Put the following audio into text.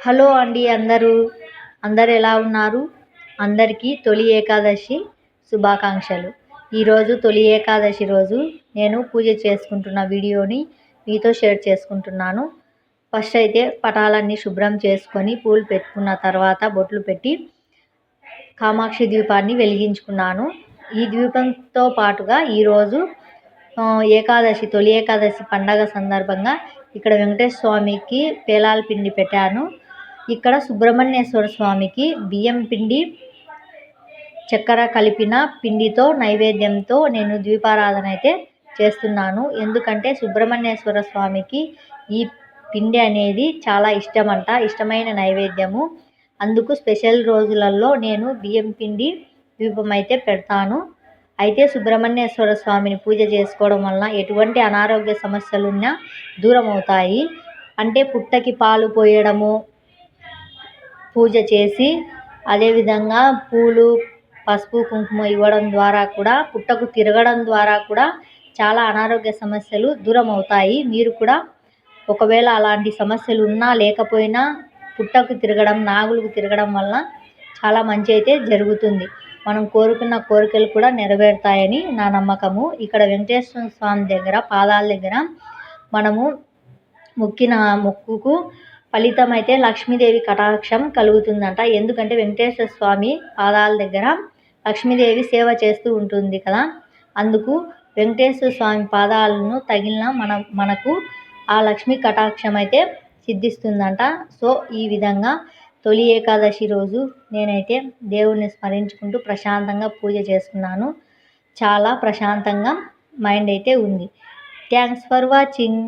Hello అండి అందరూ. అందరు ఎలా ఉన్నారు? అందరికీ తొలి ఏకాదశి శుభాకాంక్షలు. ఈరోజు తొలి ఏకాదశి రోజు నేను పూజ చేసుకుంటున్న వీడియోని మీతో షేర్ చేసుకుంటున్నాను. ఫస్ట్ అయితే పటాలన్నీ శుభ్రం చేసుకొని పూలు పెట్టుకున్న తర్వాత బొట్లు పెట్టి కామాక్షి ద్వీపాన్ని వెలిగించుకున్నాను. ఈ ద్వీపంతో పాటుగా ఈరోజు ఏకాదశి తొలి ఏకాదశి పండగ సందర్భంగా ఇక్కడ వెంకటేశ్వర స్వామికి పేలాల పిండి పెట్టాను. ఇక్కడ సుబ్రహ్మణ్యేశ్వర స్వామికి బియ్యం పిండి చక్కెర కలిపిన పిండితో నైవేద్యంతో నేను ద్వీపారాధన అయితే చేస్తున్నాను. ఎందుకంటే సుబ్రహ్మణ్యేశ్వర స్వామికి ఈ పిండి అనేది చాలా ఇష్టమంట ఇష్టమైన నైవేద్యము. అందుకు స్పెషల్ రోజులలో నేను బియ్యం పిండి దీపం అయితే పెడతాను. అయితే సుబ్రహ్మణ్యేశ్వర స్వామిని పూజ చేసుకోవడం వలన ఎటువంటి అనారోగ్య సమస్యలున్నా దూరం అవుతాయి అంటే పుట్టకి పాలు పోయడము పూజ చేసి అదేవిధంగా పూలు పసుపు కుంకుమ ఇవ్వడం ద్వారా కూడా పుట్టకు తిరగడం ద్వారా కూడా చాలా అనారోగ్య సమస్యలు దూరం అవుతాయి మీరు కూడా ఒకవేళ అలాంటి సమస్యలు ఉన్నా లేకపోయినా పుట్టకు తిరగడం నాగులకు తిరగడం వల్ల చాలా మంచి అయితే జరుగుతుంది. మనం కోరుకున్న కోరికలు కూడా నెరవేరుతాయని నా నమ్మకము. ఇక్కడ వెంకటేశ్వర స్వామి దగ్గర పాదాల దగ్గర మనము మొక్కిన మొక్కుకు ఫలితం అయితే లక్ష్మీదేవి కటాక్షం కలుగుతుందంట. ఎందుకంటే వెంకటేశ్వర స్వామి పాదాల దగ్గర లక్ష్మీదేవి సేవ చేస్తూ ఉంటుంది కదా. అందుకు వెంకటేశ్వర స్వామి పాదాలను తగిలిన మన మనకు ఆ లక్ష్మీ కటాక్షం అయితే సిద్ధిస్తుందంట. సో ఈ విధంగా తొలి ఏకాదశి రోజు నేనైతే దేవుణ్ణి స్మరించుకుంటూ ప్రశాంతంగా పూజ చేసుకున్నాను. చాలా ప్రశాంతంగా మైండ్ అయితే ఉంది. Thanks for watching.